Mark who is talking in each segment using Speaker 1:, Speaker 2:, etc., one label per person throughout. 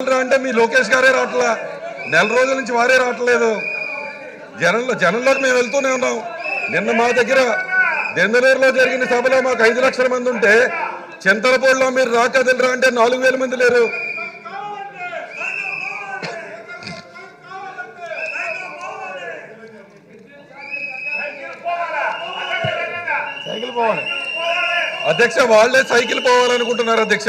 Speaker 1: అంటే మీ లోకేష్ గారే రావట్లా? నెల రోజుల నుంచి వారే రావట్లేదు. జనంలో జనంలోకి మేము వెళ్తూనే ఉన్నాం. నిన్న మా దగ్గర దెందలూరులో జరిగిన సభలో మాకు ఐదు లక్షల మంది ఉంటే చింతలపూడిలో మీరు రాకదిలరా అంటే నాలుగు వేల మంది లేరు.
Speaker 2: సైకిల్ పోవాలి.
Speaker 1: అధ్యక్ష వాళ్ళే సైకిల్ పోవాలనుకుంటున్నారు అధ్యక్ష.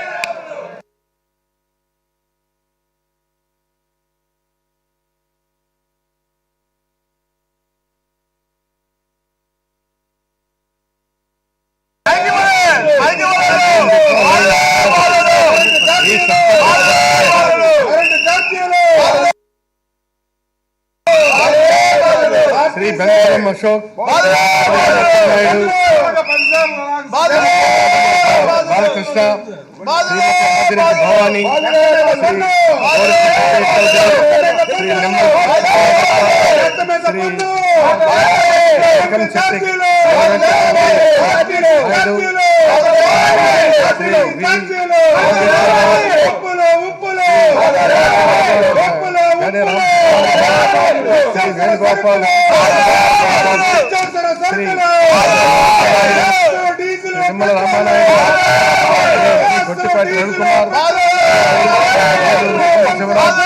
Speaker 2: శ్రీ బెంగళూరు అశోక్ నాయుడు బాలకృష్ణ శ్రీమతి ఆదిరెడ్డి భవానీ శ్రీ గౌరవ శ్రీ శ్రీ వేణుగోపాల్ శ్రీ నిమ్మల రామారాయణ గొట్టిపాటి రవికుమార్ శివరాజ్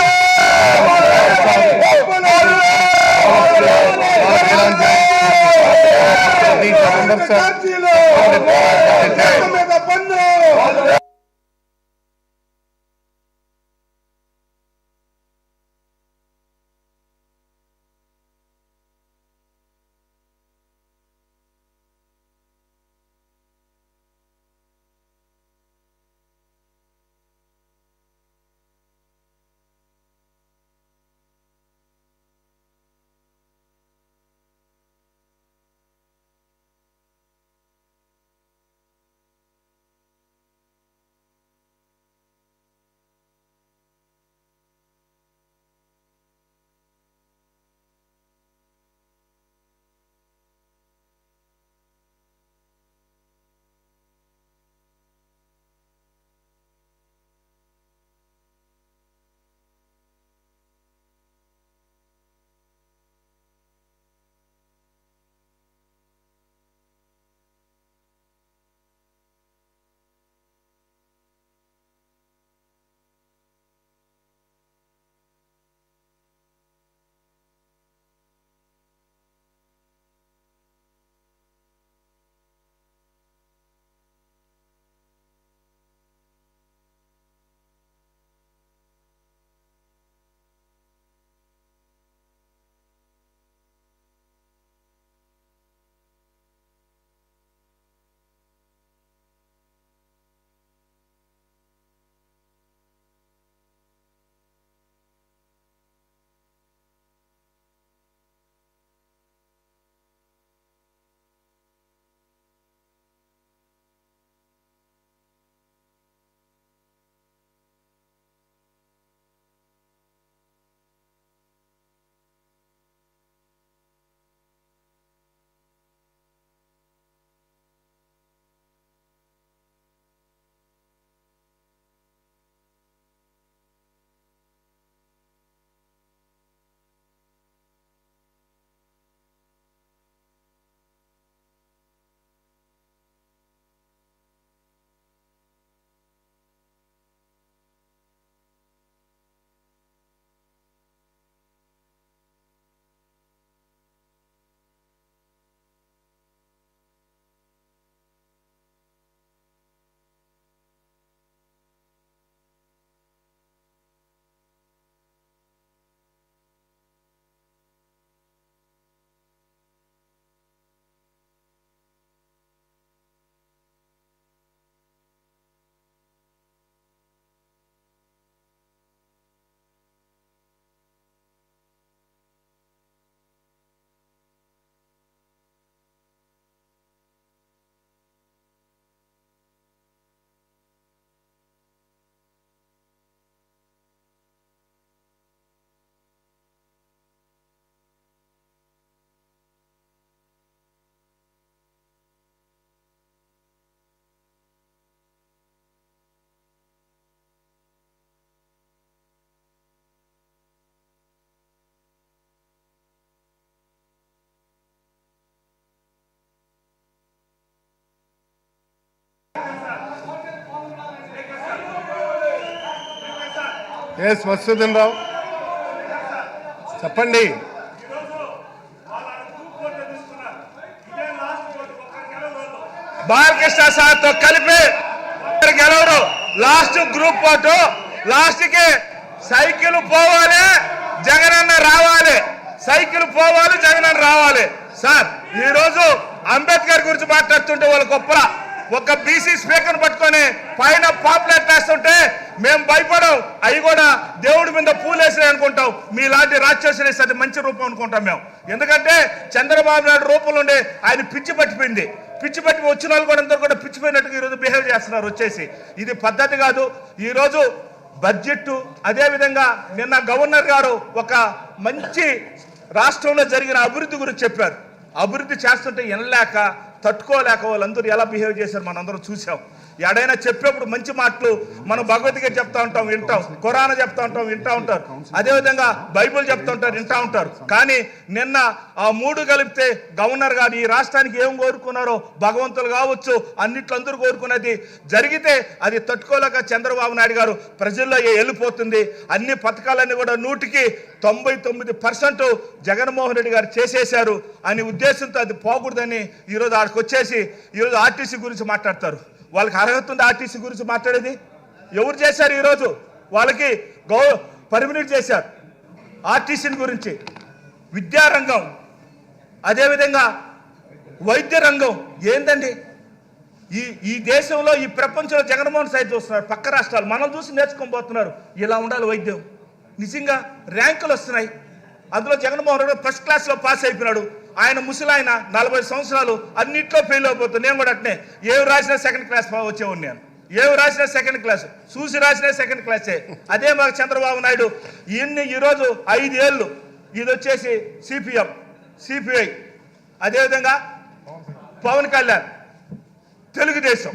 Speaker 2: ఎస్ మసూదన్ రావు చెప్పండి.
Speaker 3: బాలకృష్ణ సార్తో కలిపి గెలవరు. Last group vote. లాస్ట్కి సైకిల్ పోవాలి జగనన్న రావాలి. సైకిల్ పోవాలి జగనన్న రావాలి. సార్ ఈ రోజు అంబేద్కర్ గురించి మాట్లాడుతుంటే వాళ్ళ గొప్ప. ఒక బీసీ స్పీకర్ పట్టుకొని పైన పాపులెట్ వేస్తుంటే మేము భయపడం అవి కూడా దేవుడి మీద పూలేసినాయి అనుకుంటాం మీలాంటి రాక్షసులు వేస్తే అది మంచి రూపం అనుకుంటాం మేము. ఎందుకంటే చంద్రబాబు నాయుడు రూపంలో ఉండే ఆయన పిచ్చి పట్టిపోయింది. పిచ్చి పట్టి వచ్చిన వాళ్ళు కూడా అందరూ కూడా పిచ్చిపోయినట్టుగా ఈరోజు బిహేవ్ చేస్తున్నారు వచ్చేసి. ఇది పద్ధతి కాదు. ఈరోజు బడ్జెట్ అదేవిధంగా నిన్న గవర్నర్ గారు ఒక మంచి రాష్ట్రంలో జరిగిన అభివృద్ధి గురించి చెప్పారు. అభివృద్ధి చేస్తుంటే వినలేక తట్టుకోలేక వాళ్ళందరూ ఎలా బిహేవ్ చేశారు మనందరం చూసాం. ఎడైనా చెప్పేప్పుడు మంచి మాటలు మనం భగవద్గీత చెప్తా ఉంటాం వింటాం. ఖురాన్ చెప్తా ఉంటాం వింటా ఉంటారు. అదేవిధంగా బైబిల్ చెప్తా ఉంటారు వింటా ఉంటారు. కానీ నిన్న ఆ మూడు కలిపితే గవర్నర్ గారు ఈ రాష్ట్రానికి ఏం కోరుకున్నారో భగవంతులు కావచ్చు అన్నిట్లో అందరూ కోరుకున్నది జరిగితే అది తట్టుకోలేక చంద్రబాబు నాయుడు గారు ప్రజల్లో వెళ్ళిపోతుంది అన్ని పథకాలన్నీ కూడా నూటికి తొంభై తొమ్మిది పర్సెంట్ జగన్మోహన్ రెడ్డి గారు చేసేశారు అనే ఉద్దేశంతో అది పోకూడదని ఈరోజు ఆడికి వచ్చేసి ఈరోజు ఆర్టీసీ గురించి మాట్లాడతారు. వాళ్ళకి అర్హత ఉంది ఆర్టీసీ గురించి మాట్లాడేది? ఎవరు చేశారు ఈరోజు? వాళ్ళకి గౌ పర్మినెంట్ చేశారు ఆర్టీసీని గురించి. విద్యారంగం. అదేవిధంగా వైద్య రంగం. ఏందండి? ఈ ఈ దేశంలో ఈ ప్రపంచంలో జగన్మోహన్ సైడ్ చూస్తున్నారు పక్క రాష్ట్రాలు. మనం చూసి నేర్చుకోబోతున్నారు ఇలా ఉండాలి వైద్యం. నిజంగా ర్యాంకులు వస్తున్నాయి. అందులో జగన్మోహన్ రెడ్డి ఫస్ట్ క్లాస్లో పాస్ అయిపోయినాడు. ఆయన ముసలాయన నలభై సంవత్సరాలు అన్నిట్లో ఫెయిల్ అయిపోతుంది. నేను కూడా అట్నే. ఏవి రాసినా సెకండ్ క్లాస్ వచ్చేవాడిని నేను. ఏవి రాసినా సెకండ్ క్లాస్ చూసి రాసినా సెకండ్ క్లాసే అదే మాకు చంద్రబాబు నాయుడు. ఇన్ని ఈరోజు ఐదేళ్ళు. ఇది వచ్చేసి సిపిఎం సిపిఐ అదేవిధంగా పవన్ కళ్యాణ్. తెలుగుదేశం.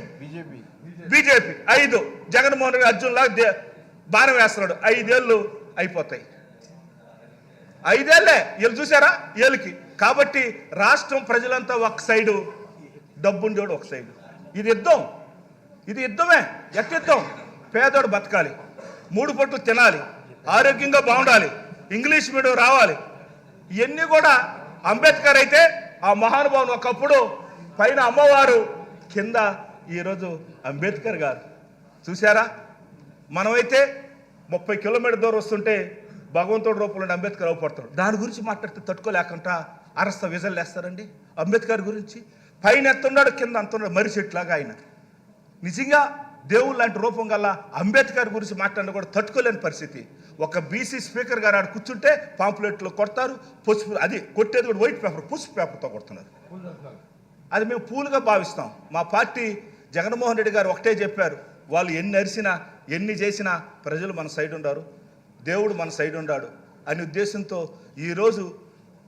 Speaker 3: బీజేపీ. ఐదు. జగన్మోహన్ రెడ్డి అర్జున్ లాగా బాణం వేస్తున్నాడు. ఐదేళ్ళు అయిపోతాయి. ఐదేళ్ళే వీళ్ళు చూసారా? వీళ్ళకి కాబట్టి రాష్ట్రం ప్రజలంతా ఒక సైడు డబ్బుండోడు ఒక సైడు. ఇది యుద్ధం. ఇది యుద్ధమే. ఎట్ యుద్ధం? పేదోడు బతకాలి. మూడు పొట్లు తినాలి. ఆరోగ్యంగా బాగుండాలి. ఇంగ్లీష్ మీడియం రావాలి. ఇవన్నీ కూడా అంబేద్కర్ అయితే ఆ మహానుభావుని ఒకప్పుడు పైన అమ్మవారు కింద ఈరోజు అంబేద్కర్ గారు. చూసారా మనమైతే ముప్పై కిలోమీటర్ దూరం వస్తుంటే భగవంతుడి రూపంలో అంబేద్కర్ అవపడతాడు. దాని గురించి మాట్లాడితే తట్టుకోలేకుండా అరస్త విజలు వేస్తారండి అంబేద్కర్ గురించి పైన ఎత్తున్నాడు కింద అంతున్నాడు మరి చెట్లాగా ఆయన. నిజంగా దేవుడు లాంటి రూపం గల అంబేద్కర్ గురించి మాట్లాడిన కూడా తట్టుకోలేని పరిస్థితి. ఒక బీసీ స్పీకర్ గారు ఆడ కూర్చుంటే పాంప్లెట్లు కొడతారు పసుపు అది కొట్టేది కూడా వైట్ పేపర్ పసుపు పేపర్తో కొడుతున్నారు. అది మేము పూలుగా భావిస్తాం. మా పార్టీ జగన్మోహన్ రెడ్డి గారు ఒకటే చెప్పారు వాళ్ళు ఎన్ని అరిసినా ఎన్ని చేసినా ప్రజలు మన సైడ్ ఉండారు దేవుడు మన సైడ్ ఉండాడు అనే ఉద్దేశంతో ఈరోజు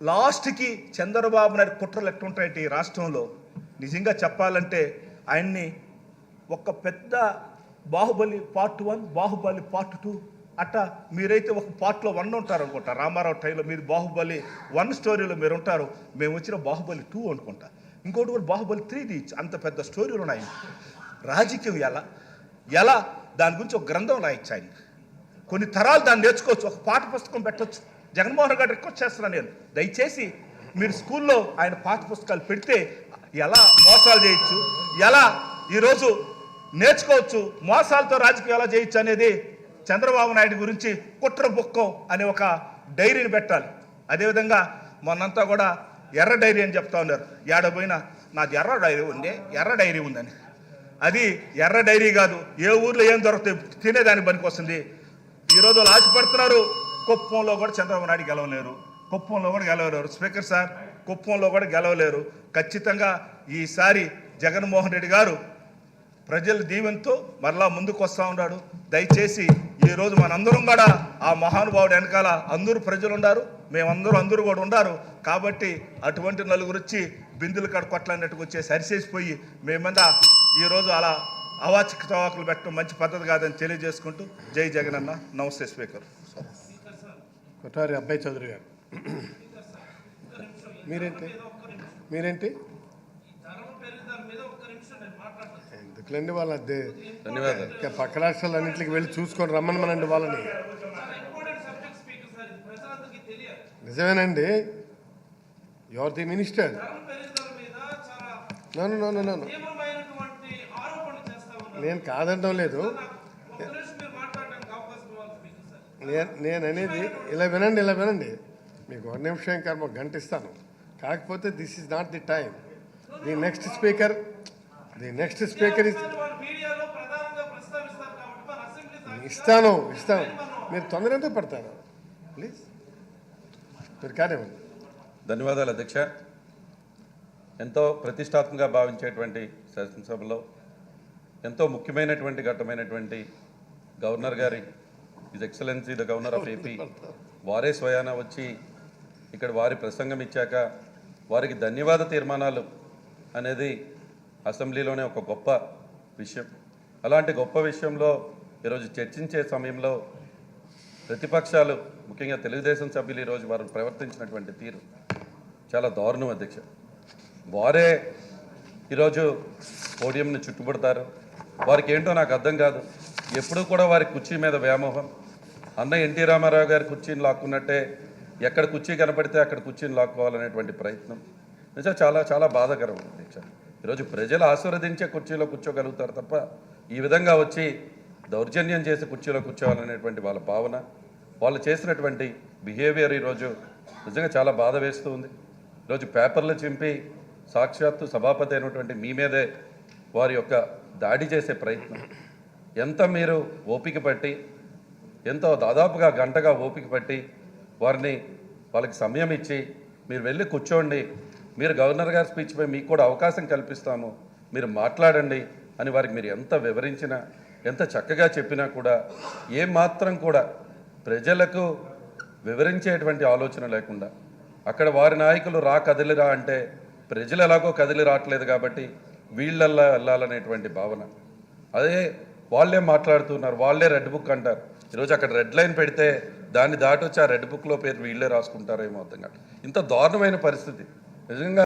Speaker 3: లాస్ట్కి చంద్రబాబు నాయుడు కుట్రలు ఎట్టుంటాయంటే ఈ రాష్ట్రంలో? నిజంగా చెప్పాలంటే ఆయన్ని ఒక పెద్ద Baahubali part one Baahubali part two అట్ట మీరైతే ఒక పార్ట్లో వన్ ఉంటారు అనుకుంటా. రామారావు టైంలో మీరు బాహుబలి వన్ స్టోరీలో మీరు ఉంటారు. మేము వచ్చిన బాహుబలి టూ అనుకుంటా. ఇంకోటి కూడా బాహుబలి త్రీది అంత పెద్ద స్టోరీలు ఉన్నాయి రాజకీయం ఎలా? ఎలా? దాని గురించి ఒక గ్రంథం రాయొచ్చు ఆయన కొన్ని తరాలు దాన్ని నేర్చుకోవచ్చు. ఒక పాఠ పుస్తకం పెట్టొచ్చు. జగన్మోహన్ గారు రిక్వెస్ట్ చేస్తున్నాను నేను. దయచేసి మీరు స్కూల్లో ఆయన పాఠ పుస్తకాలు పెడితే ఎలా మోసాలు చేయొచ్చు ఎలా ఈరోజు నేర్చుకోవచ్చు మోసాలతో రాజకీయం ఎలా చేయొచ్చు అనేది చంద్రబాబు నాయుడు గురించి కుట్ర బుక్కం అనే ఒక డైరీని పెట్టాలి. అదేవిధంగా మొన్నంతా కూడా ఎర్ర డైరీ అని చెప్తా ఉన్నారు. ఏడ పోయినా నాది ఎర్ర డైరీ ఉంది ఎర్ర డైరీ ఉందని. అది ఎర్ర డైరీ కాదు ఏ ఊర్లో ఏం దొరుకుతాయి తినేదానికి పనికి వస్తుంది ఈరోజు వాళ్ళు కుప్పంలో కూడా చంద్రబాబు నాయుడు గెలవలేరు. కుప్పంలో కూడా గెలవలేరు. స్పీకర్ సార్ కుప్పంలో కూడా గెలవలేరు. ఖచ్చితంగా ఈసారి జగన్మోహన్ రెడ్డి గారు ప్రజల దీవెనతో మరలా ముందుకు వస్తూ ఉన్నాడు. దయచేసి ఈరోజు మనందరం కూడా ఆ మహానుభావుడు వెనకాల అందరూ ప్రజలు ఉన్నారు మేమందరూ అందరూ కూడా ఉన్నారు కాబట్టి అటువంటి నలుగురు వచ్చి బిందులు కాడ కొట్లాడినట్టుకు వచ్చేసి అరిసేసిపోయి మేమంద ఈరోజు అలా అవాచక తవాకులు పెట్టడం మంచి పద్ధతి కాదని తెలియజేసుకుంటూ జై జగనన్న. నమస్తే స్పీకర్.
Speaker 2: ఒకసారి అబ్బాయి చదువు గారు. మీరేంటి? మీరేంటి? ఎందుకులేండి వాళ్ళ
Speaker 1: ధన్యవాదాలు.
Speaker 2: పక్క రాష్ట్రాలన్నింటికి వెళ్ళి చూసుకొని రమ్మని మనండి వాళ్ళని. నిజమేనండి.
Speaker 4: You're the minister.
Speaker 2: నన్ను నన్ను నన్ను నేను కాదండం లేదు. నేను అనేది ఇలా వినండి ఇలా వినండి. మీకు ఒక నిమిషం కర్మ ఒక గంట ఇస్తాను. కాకపోతే this is not the
Speaker 4: time the next speaker the next speaker is
Speaker 2: ఇస్తాను ఇస్తాను. మీరు తొందర ఎందుకు పడతారు? ప్లీజ్ మీరు కానివ్వండి.
Speaker 1: ధన్యవాదాలు అధ్యక్ష. ఎంతో ప్రతిష్టాత్మకంగా భావించేటువంటి శాసనసభలో ఎంతో ముఖ్యమైనటువంటి ఘట్టమైనటువంటి గవర్నర్ గారి his excellency the governor of AP వారే స్వయాన వచ్చి ఇక్కడ వారి ప్రసంగం ఇచ్చాక వారికి ధన్యవాద తీర్మానాలు అనేది అసెంబ్లీలోనే ఒక గొప్ప విషయం. అలాంటి గొప్ప విషయంలో ఈరోజు చర్చించే సమయంలో ప్రతిపక్షాలు ముఖ్యంగా తెలుగుదేశం సభ్యులు ఈరోజు వారు ప్రవర్తించినటువంటి తీరు చాలా దారుణం అధ్యక్ష. వారే ఈరోజు పోడియంని చుట్టుపడతారు వారికి ఏంటో నాకు అర్థం కాదు. ఎప్పుడూ కూడా వారి కుర్చీ మీద వ్యామోహం. అన్న ఎన్టీ రామారావు గారి కుర్చీని లాక్కున్నట్టే ఎక్కడ కుర్చీ కనపడితే అక్కడ కుర్చీని లాక్కోవాలనేటువంటి ప్రయత్నం. నిజంగా చాలా చాలా బాధాకరం అధ్యక్ష ఈరోజు ప్రజలు ఆశీర్వదించే కుర్చీలో కూర్చోగలుగుతారు తప్ప ఈ విధంగా వచ్చి దౌర్జన్యం చేసి కుర్చీలో కూర్చోవాలనేటువంటి వాళ్ళ భావన వాళ్ళు చేసినటువంటి బిహేవియర్ ఈరోజు నిజంగా చాలా బాధ వేస్తూ ఉంది. ఈరోజు పేపర్లు చింపి సాక్షాత్తు సభాపతి అయినటువంటి మీ మీదే వారి యొక్క దాడి చేసే ప్రయత్నం. ఎంత మీరు ఓపిక పట్టి ఎంతో దాదాపుగా గంటగా ఓపిక పట్టి వారిని వాళ్ళకి సమయం ఇచ్చి మీరు వెళ్ళి కూర్చోండి. మీరు గవర్నర్ గారి స్పీచ్పై మీకు కూడా అవకాశం కల్పిస్తాము మీరు మాట్లాడండి అని వారికి మీరు ఎంత వివరించినా ఎంత చక్కగా చెప్పినా కూడా ఏ మాత్రం కూడా ప్రజలకు వివరించేటువంటి ఆలోచన లేకుండా అక్కడ వారి నాయకులు రా కదిలిరా అంటే ప్రజలు ఎలాగో కదిలి రావట్లేదు కాబట్టి వీళ్ళల్లా వెళ్ళాలనేటువంటి భావన. అదే వాళ్ళే మాట్లాడుతున్నారు వాళ్ళే రెడ్ బుక్ అంటారు. ఈరోజు అక్కడ రెడ్ లైన్ పెడితే దాన్ని దాటొచ్చి ఆ రెడ్ బుక్లో పేరు వీళ్ళే రాసుకుంటారేమో అర్థం కాదు ఇంత దారుణమైన పరిస్థితి. నిజంగా